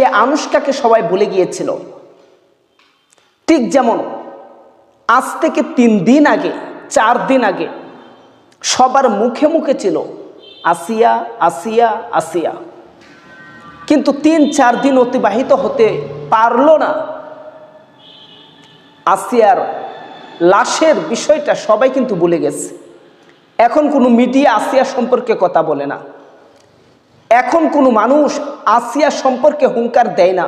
সে আনুষ্কাকে সবাই ভুলে গিয়েছিল। ঠিক যেমন আজ থেকে তিন দিন আগে, চার দিন আগে সবার মুখে মুখে ছিল, আসিয়া আসিয়া আসিয়া। কিন্তু তিন, চার দিন অতিবাহিত হতে পারল না। আসিয়ার লাশের বিষয়টা সবাই কিন্তু ভুলে গেছে। এখন কোনো মিডিয়া আসিয়া সম্পর্কে কথা বলে না। এখন কোনো মানুষ আসিয়া সম্পর্কে হুঙ্কার দেয় না।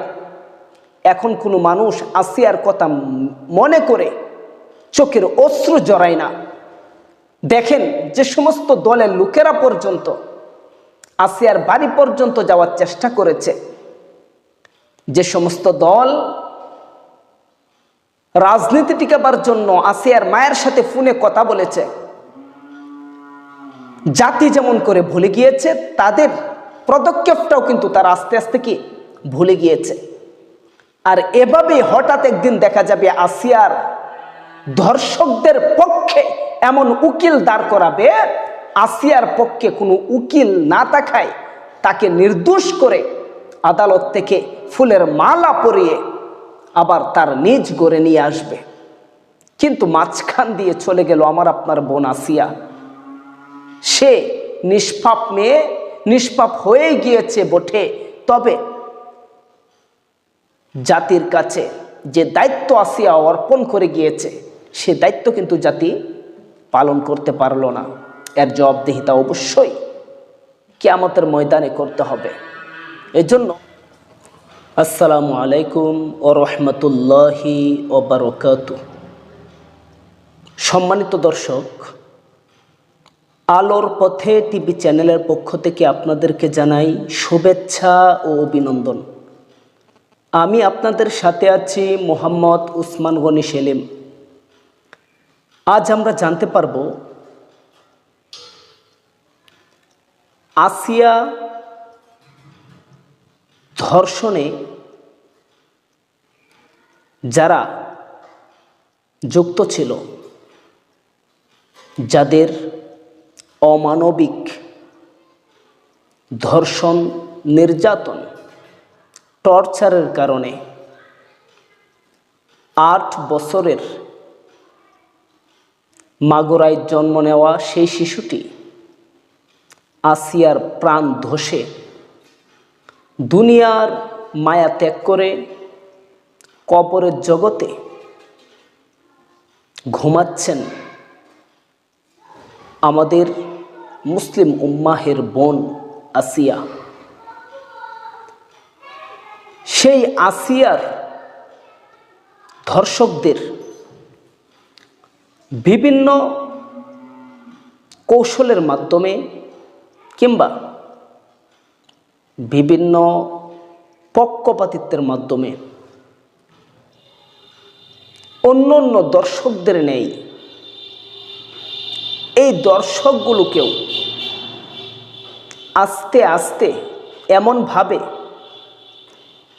এখন কোনো মানুষ আসিয়ার কথা মনে করে, চোখের অশ্রু জড়ায় না। দেখেন যে সমস্ত দলের লোকেরা পর্যন্ত, আসিয়ার বাড়ি পর্যন্ত যাওয়ার চেষ্টা করেছে। যে সমস্ত দল রাজনীতি টিকাবার জন্য আসিয়ার মায়ের সাথে ফোনে কথা বলেছে, জাতি যেমন করে ভুলে গিয়েছে, তাদের পদক্ষেপটাও কিন্তু তারা আস্তে আস্তে কি ভুলে গিয়েছে। আর এভাবে হঠাৎ একদিন দেখা যাবে আসিয়ার ধর্ষকদের পক্ষে এমন উকিল দাঁড় করাবে, আসিয়ার পক্ষে কোনো উকিল না থাকায় তাকে নির্দোষ করে আদালত থেকে ফুলের মালা পরিয়ে আবার তার নিজ গড়ে নিয়ে আসবে। কিন্তু মাঝখান দিয়ে চলে গেল আমার আপনার বোন আসিয়া। সে নিষ্পাপ মেয়ে নিষ্পাপ হয়ে গিয়েছে বটে। তবে জাতির কাছে যে দায়িত্ব আসিয়া অর্পণ করে গিয়েছে, সে দায়িত্ব কিন্তু জাতি পালন করতে পারল না। এর জবাবদিহিতা অবশ্যই কেয়ামতের ময়দানে করতে হবে। এজন্য আসসালামু আলাইকুম ও রহমতুল্লাহি ও বারকাত সম্মানিত দর্শক আলোর পথে টিভি চ্যানেলের পক্ষ থেকে আপনাদেরকে জানাই শুভেচ্ছা ও অভিনন্দন। আমি আপনাদের সাথে আছি মোহাম্মদ উসমান গনি সেলিম। আজ আমরা জানতে পারব আসিয়া ধর্ষণে যারা যুক্ত ছিল, যাদের অমানবিক, ধর্ষণ, নির্যাতন, টর্চারের কারণে আট বছরের মাগুরায় জন্ম নেওয়া সেই শিশুটি আসিয়ার প্রাণ ধসে দুনিয়ার মায়া ত্যাগ করে কপরের জগতে ঘুমাচ্ছেন। আমাদের মুসলিম উম্মাহের বোন আসিয়া। সেই আসিয়ার ধর্ষকদের বিভিন্ন কৌশলের মাধ্যমে কিংবা বিভিন্ন পক্ষপাতিত্বের মাধ্যমে অন্য অন্য দর্শকদের নেই দর্শকগুলোকেও আস্তে আস্তে এমনভাবে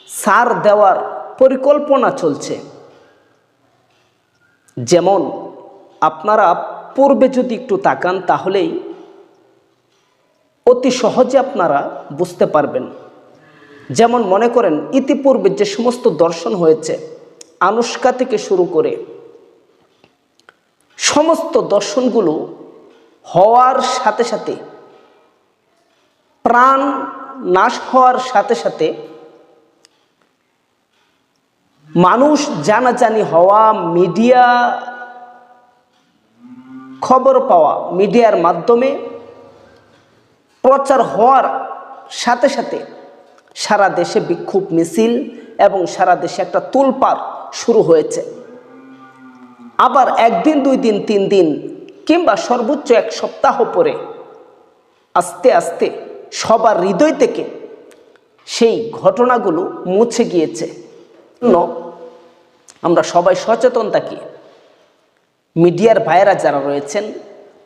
সার দেওয়ার পরিকল্পনা চলছে। যেমন আপনারা পূর্বে যদি একটু তাকান তাহলেই অতি সহজে আপনারা বুঝতে পারবেন। যেমন মনে করেন, ইতিপূর্বে যে সমস্ত দর্শন হয়েছে, আনুষ্কা থেকে শুরু করে সমস্ত দর্শনগুলো হওয়ার সাথে সাথে, প্রাণ নাশ হওয়ার সাথে সাথে মানুষ জানাজানি হওয়া, মিডিয়া খবর পাওয়া, মিডিয়ার মাধ্যমে প্রচার হওয়ার সাথে সাথে সারা দেশে বিক্ষোভ মিছিল এবং সারা দেশে একটা তুলপার শুরু হয়েছে। আবার একদিন, দুই দিন, তিন দিন কিংবা সর্বোচ্চ এক সপ্তাহ পরে আস্তে আস্তে সবার হৃদয় থেকে সেই ঘটনাগুলো মুছে গিয়েছে। আমরা সবাই সচেতন থাকি। মিডিয়ার ভাইয়েরা যারা রয়েছেন,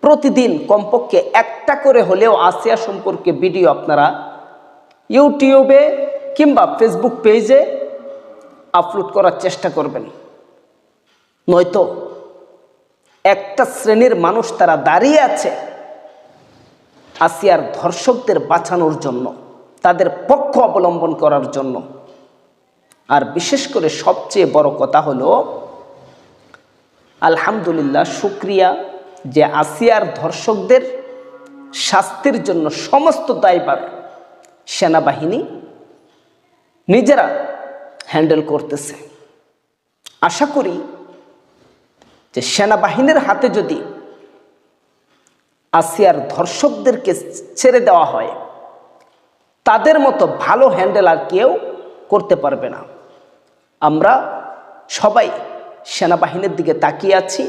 প্রতিদিন কমপক্ষে একটা করে হলেও আসিয়া সম্পর্কে ভিডিও আপনারা ইউটিউবে কিংবা ফেসবুক পেজে আপলোড করার চেষ্টা করবেন। নয়তো একটা শ্রেণির মানুষ তারা দাঁড়িয়ে আছে আসিয়ার ধর্ষকদের বাঁচানোর জন্য, তাদের পক্ষ অবলম্বন করার জন্য। আর বিশেষ করে সবচেয়ে বড় কথা হলো, আলহামদুলিল্লাহ, শুক্রিয়া যে আসিয়ার ধর্ষকদের শাস্তির জন্য সমস্ত দায়ভার সেনাবাহিনী নিজেরা হ্যান্ডেল করতেছে। আশা করি যে সেনাবাহিনীর হাতে যদি আসিয়ার ধর্ষকদেরকে ছেড়ে দেওয়া হয়, তাদের মতো ভালো হ্যান্ডেল আর কেউ করতে পারবে না। আমরা সবাই সেনাবাহিনীর দিকে তাকিয়ে আছি।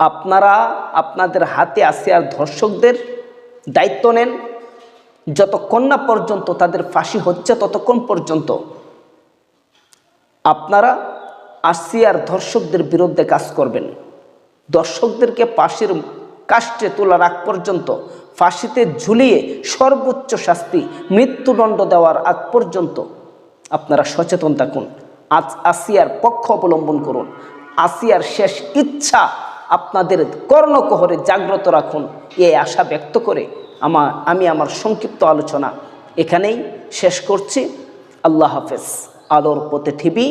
আপনারা আপনাদের হাতে আসিয়ার ধর্ষকদের দায়িত্ব নেন। যতক্ষণ না পর্যন্ত তাদের ফাঁসি হচ্ছে, ততক্ষণ পর্যন্ত আপনারা আসিয়ার ধর্ষকদের বিরুদ্ধে কাজ করবেন। দর্শকদেরকে ফাঁসির কাষ্টে তোলার আগ পর্যন্ত ফাঁসিতে ঝুলিয়ে সর্বোচ্চ শাস্তি, মৃত্যুদণ্ড দেওয়ার আগ পর্যন্ত আপনারা সচেতন থাকুন। আজ আসিয়ার পক্ষ অবলম্বন করুন। আসিয়ার শেষ ইচ্ছা আপনাদের কর্ণকহরে জাগ্রত রাখুন। এই আশা ব্যক্ত করে আমার, আমি আমার সংক্ষিপ্ত আলোচনা এখানেই শেষ করছি। আল্লাহ হাফেজ। আলোর পথে টিভি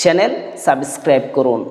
চ্যানেল সাবস্ক্রাইব করুন।